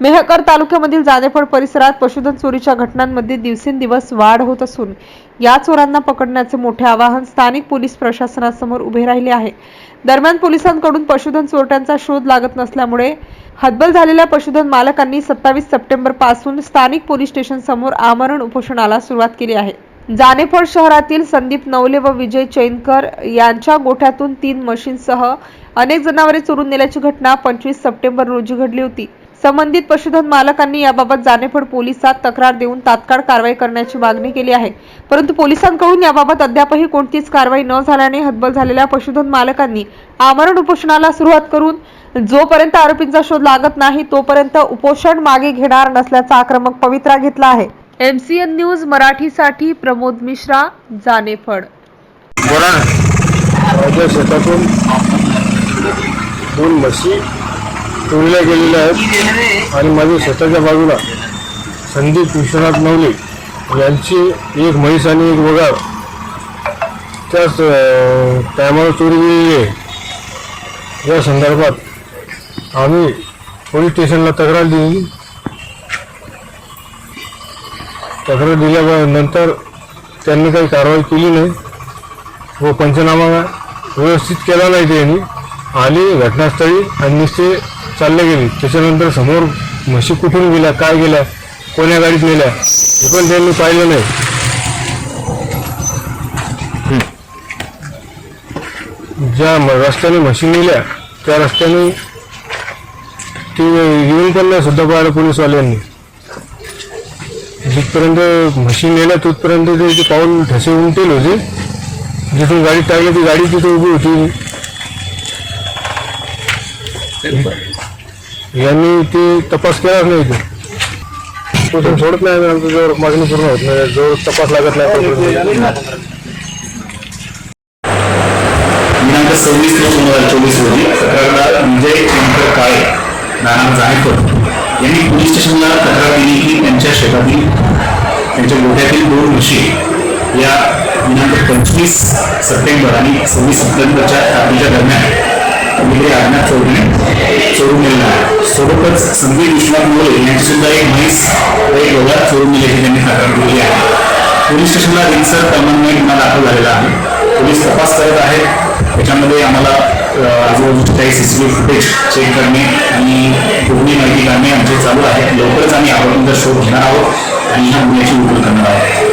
मेहकर तालुक्यामधील जानेफळ परिसरात पशुधन चोरीच्या घटनांमध्ये दिवसेंदिवस वाढ होत असून या चोरांना पकडण्याचे मोठे आवाहन स्थानिक पोलीस प्रशासनासमोर उभे राहिले आहे. दरम्यान पोलिसांकडून पशुधन चोरट्यांचा शोध लागत नसल्यामुळे हतबल झालेल्या पशुधन मालकांनी सत्तावीस सप्टेंबरपासून स्थानिक पोलीस स्टेशन समोर आमरण उपोषणाला सुरुवात केली आहे. जानेफळ शहरातील संदीप नवले व विजय चैनकर यांच्या गोठ्यातून तीन मशीनसह अनेक जनावरे चोरून नेल्याची घटना पंचवीस सप्टेंबर रोजी घडली होती. संबंधित पशुधन मालकांनी याबाबत जानेफळ पोलिसात तक्रार देऊन तात्काळ कारवाई करण्याची मागणी केली आहे. परंतु पोलिसांकडून याबाबत अद्यापही कोणतीच कारवाई न झाल्याने हतबल झालेल्या पशुधन मालकांनी आमरण उपोषणाला सुरुवात करून जोपर्यंत आरोपींचा शोध लागत नाही तोपर्यंत उपोषण मागे घेणार नसल्याचा आक्रमक पवित्रा घेतला आहे. एमसीएन न्यूज मराठीसाठी प्रमोद मिश्रा शेतातून दोन म्हशी चोरीला गेलेल्या आहेत. आणि माझ्या स्वतःच्या बाजूला संदीप विश्वनाथ नवले यांची एक म्हैस आणि एक वगार. त्याच टायमाला चोरी गेलेली आहे. या संदर्भात आम्ही पोलीस स्टेशनला तक्रार दिली. तक्रार दिल्यानंतर त्यांनी काही कारवाई केली नाही व पंचनामा व्यवस्थित केला नाही त्यांनी. आली घटनास्थळी आणि निश्चित चालले गेली. त्याच्यानंतर समोर म्हशी कुठून गेल्या काय गेल्या कोण्या गाडीत नेल्या हे पण त्यांनी पाहिलं नाही. ज्या रस्त्याने म्हशी नेल्या त्या रस्त्याने ते येऊन पण नाही सुद्धा पाहिलं पोलीसवाल्यांनी. जिथपर्यंत म्हशी नेल्या तिथपर्यंत ते ते पाऊल ठसे उमटेल होते. जिथून गाडी टाकली ती गाडी तिथे उभी होती. यांनी ते तपास केलाच नाही ते कुठून सोडत नाही आम्ही आमचं जोर मागणी पूर्ण होत नाही. जोर तपास लागत नाही दिनांक सव्वीस नऊ दोन हजार चोवीस रोजी तक्रारदार विजय शंकर काळे नाना जायफळ यांनी पोलीस स्टेशनला तक्रार दिली की त्यांच्या शेतातील त्यांच्या गोठ्यातील दोन म्हशी या दिनांक पंचवीस सप्टेंबर आणि सव्वीस सप्टेंबरच्या रात्रीच्या दरम्यान कुठेतरी अज्ञात चौधरी चोरून नेलेला सोबतच संदीप विश्वनाथ मोरे यांची सुद्धा एक म्हैस एक वगार चोरून नेल्याची त्यांनी तक्रार केली आहे. पोलीस स्टेशनला रिंगसर क्रमांकने गुन्हा दाखल झालेला आहे. पोलीस तपास करत आहेत. त्याच्यामध्ये आम्हाला अ, आजूबाजूचे काही टी फुटेज चेक करणे आणि पूर्ण माहिती काढणे आमचे चालू आहे. लवकरच आम्ही आपण शोध घेणार आहोत आणि ह्या गुन्ह्याची उकल करणार आहोत.